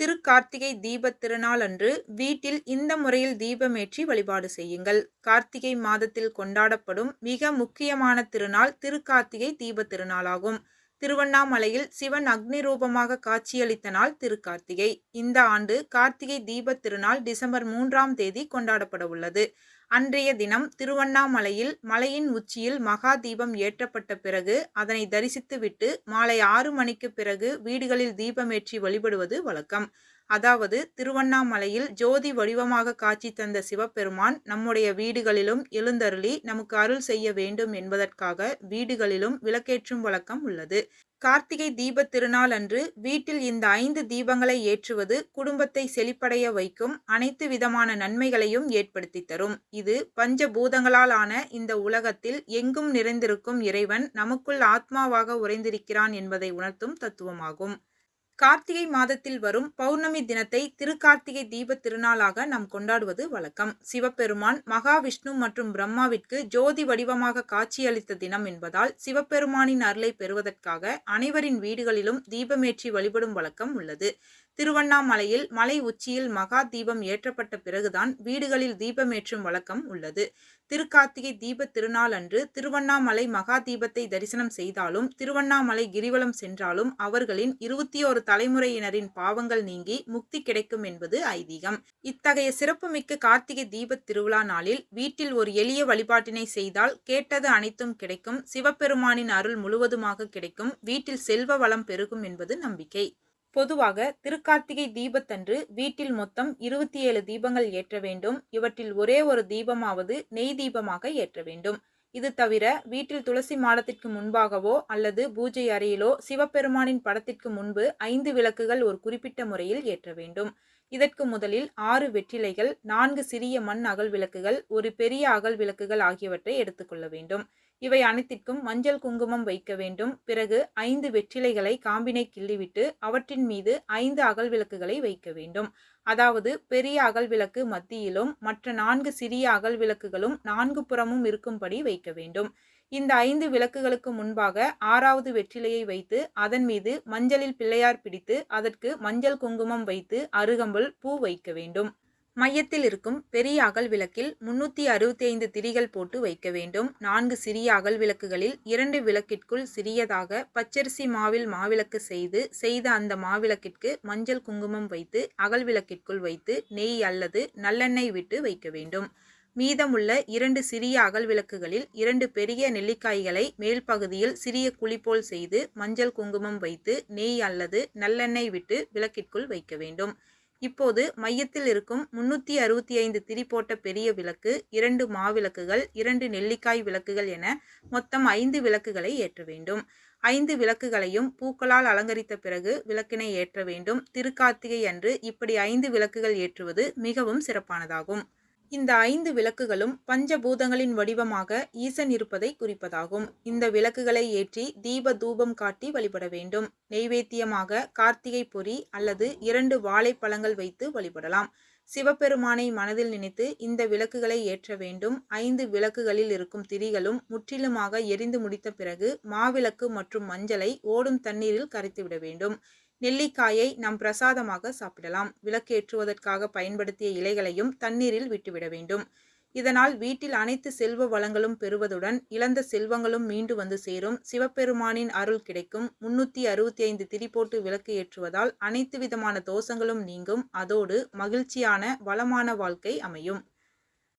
திருக்கார்த்திகை தீபத் திருநாள் அன்று வீட்டில் இந்த முறையில் தீபமேற்றி வழிபாடு செய்யுங்கள். கார்த்திகை மாதத்தில் கொண்டாடப்படும் மிக முக்கியமான திருநாள் திருக்கார்த்திகை தீபத் திருநாளாகும். திருவண்ணாமலையில் சிவன் அக்னி ரூபமாக காட்சியளித்த நாள் திருக்கார்த்திகை. இந்த ஆண்டு கார்த்திகை தீபத் திருநாள் டிசம்பர் மூன்றாம் தேதி கொண்டாடப்பட உள்ளது. அன்றைய தினம் திருவண்ணாமலையில் மலையின் உச்சியில் மகா தீபம் ஏற்றப்பட்ட பிறகு அதனை தரிசித்துவிட்டு மாலை ஆறு மணிக்கு பிறகு வீடுகளில் தீபமேற்றி வழிபடுவது வழக்கம். அதாவது திருவண்ணாமலையில் ஜோதி வடிவமாக காட்சி தந்த சிவபெருமான் நம்முடைய வீடுகளிலும் எழுந்தருளி நமக்கு அருள் செய்ய வேண்டும் என்பதற்காக வீடுகளிலும் விளக்கேற்றும் வழக்கம் உள்ளது. கார்த்திகை தீப திருநாள் அன்று வீட்டில் இந்த ஐந்து தீபங்களை ஏற்றுவது குடும்பத்தை செழிப்படைய வைக்கும் அனைத்து விதமான நன்மைகளையும் ஏற்படுத்தி தரும். இது பஞ்ச பூதங்களால் ஆன இந்த உலகத்தில் எங்கும் நிறைந்திருக்கும் இறைவன் நமக்குள் ஆத்மாவாக உறைந்திருக்கிறான் என்பதை உணர்த்தும் தத்துவமாகும். கார்த்திகை மாதத்தில் வரும் பௌர்ணமி தினத்தை திருக்கார்த்திகை தீப திருநாளாக நாம் கொண்டாடுவது வழக்கம். சிவபெருமான் மகாவிஷ்ணு மற்றும் பிரம்மாவிற்கு ஜோதி வடிவமாக காட்சியளித்த தினம் என்பதால் சிவபெருமானின் அருளை பெறுவதற்காக அனைவரின் வீடுகளிலும் தீபமேற்றி வழிபடும் வழக்கம் உள்ளது. திருவண்ணாமலையில் மலை உச்சியில் மகா தீபம் ஏற்றப்பட்ட பிறகுதான் வீடுகளில் தீபமேற்றும் வழக்கம் உள்ளது. திருக்கார்த்திகை தீப திருநாள் அன்று திருவண்ணாமலை மகா தீபத்தை தரிசனம் செய்தாலும் திருவண்ணாமலை கிரிவலம் சென்றாலும் அவர்களின் இருபத்தி ஒரு தலைமுறையினரின் பாவங்கள் நீங்கி முக்தி கிடைக்கும் என்பது ஐதீகம். இத்தகைய சிறப்புமிக்க கார்த்திகை தீபத் திருவிழா நாளில் வீட்டில் ஒரு எளிய வழிபாட்டினை செய்தால் கேட்டது அனைத்தும் கிடைக்கும் சிவபெருமானின் அருள் முழுவதுமாக கிடைக்கும் வீட்டில் செல்வ வளம் பெருகும் என்பது நம்பிக்கை. பொதுவாக திருக்கார்த்திகை தீபத்தன்று வீட்டில் மொத்தம் இருபத்தி ஏழு தீபங்கள் ஏற்ற வேண்டும் இவற்றில் ஒரே ஒரு தீபமாவது நெய் தீபமாக ஏற்ற வேண்டும். இது தவிர வீட்டில் துளசி மாடத்திற்கு முன்பாகவோ அல்லது பூஜை அறையிலோ சிவபெருமானின் படத்திற்கு முன்பு ஐந்து விளக்குகள் ஒரு குறிப்பிட்ட முறையில் ஏற்ற வேண்டும். இதற்கு முதலில் ஆறு வெற்றிலைகள் நான்கு சிறிய மண் அகல் விளக்குகள் ஒரு பெரிய அகல் விளக்குகள் ஆகியவற்றை எடுத்துக்கொள்ள வேண்டும். இவை அனைத்திற்கும் மஞ்சள் குங்குமம் வைக்க வேண்டும். பிறகு ஐந்து வெற்றிலைகளை காம்பினை கிள்ளிவிட்டு அவற்றின் மீது ஐந்து அகல் விளக்குகளை வைக்க வேண்டும். அதாவது பெரிய அகல் விளக்கு மத்தியிலும் மற்ற நான்கு சிறிய அகல் விளக்குகளும் நான்கு புறமும் இருக்கும்படி வைக்க வேண்டும். இந்த ஐந்து விளக்குகளுக்கு முன்பாக ஆறாவது வெற்றிலையை வைத்து அதன் மீது மஞ்சளில் பிள்ளையார் பிடித்து அதற்கு மஞ்சள் குங்குமம் வைத்து அருகம்புல் பூ வைக்க வேண்டும். மையத்தில் இருக்கும் பெரிய அகல் விளக்கில் முன்னூற்றி அறுபத்தி ஐந்து திரிகள் போட்டு வைக்க வேண்டும். நான்கு சிறிய அகல் விளக்குகளில் இரண்டு விளக்கிற்குள் சிறியதாக பச்சரிசி மாவில் மாவிளக்கு செய்து செய்த அந்த மாவிளக்கிற்கு மஞ்சள் குங்குமம் வைத்து அகல் விளக்கிற்குள் வைத்து நெய் அல்லது நல்லெண்ணெய் விட்டு வைக்க வேண்டும். மீதமுள்ள இரண்டு சிறிய அகல் விளக்குகளில் இரண்டு பெரிய நெல்லிக்காய்களை மேல் பகுதியில் சிறிய குழி போல் செய்து மஞ்சள் குங்குமம் வைத்து நெய் அல்லது நல்லெண்ணெய் விட்டு விளக்கிற்குள் வைக்க வேண்டும். இப்போது மையத்தில் இருக்கும் முன்னூற்றி அறுபத்தி ஐந்து திரி போட்ட பெரிய விளக்கு இரண்டு மாவிளக்குகள் இரண்டு நெல்லிக்காய் விளக்குகள் என மொத்தம் ஐந்து விளக்குகளை ஏற்ற வேண்டும். ஐந்து விளக்குகளையும் பூக்களால் அலங்கரித்த பிறகு விளக்கினை ஏற்ற வேண்டும். திருக்கார்த்திகை அன்று இப்படி ஐந்து விளக்குகள் ஏற்றுவது மிகவும் சிறப்பானதாகும். இந்த ஐந்து விளக்குகளும் பஞ்சபூதங்களின் வடிவமாக ஈசன் இருப்பதை குறிப்பதாகும். இந்த விளக்குகளை ஏற்றி தீப தூபம் காட்டி வழிபட வேண்டும். நெய்வேத்தியமாக கார்த்திகை பொறி அல்லது இரண்டு வாழைப்பழங்கள் வைத்து வழிபடலாம். சிவபெருமானை மனதில் நினைத்து இந்த விளக்குகளை ஏற்ற வேண்டும். ஐந்து விளக்குகளில் இருக்கும் திரிகளும் முற்றிலுமாக எரிந்து முடித்த பிறகு மாவிளக்கு மற்றும் மஞ்சளை ஓடும் தண்ணீரில் கரைத்துவிட வேண்டும். நெல்லிக்காயை நாம் பிரசாதமாக சாப்பிடலாம். விளக்கேற்றுவதற்காக பயன்படுத்திய இலைகளையும் தண்ணீரில் விட்டுவிட வேண்டும். இதனால் வீட்டில் அனைத்து செல்வ வளங்களும் பெறுவதுடன் இழந்த செல்வங்களும் மீண்டு வந்து சேரும். சிவபெருமானின் அருள் கிடைக்கும். முன்னூற்றி அறுபத்தி ஐந்து திரி போட்டு விளக்கு ஏற்றுவதால் அனைத்து விதமான தோஷங்களும் நீங்கும். அதோடு மகிழ்ச்சியான வளமான வாழ்க்கை அமையும்.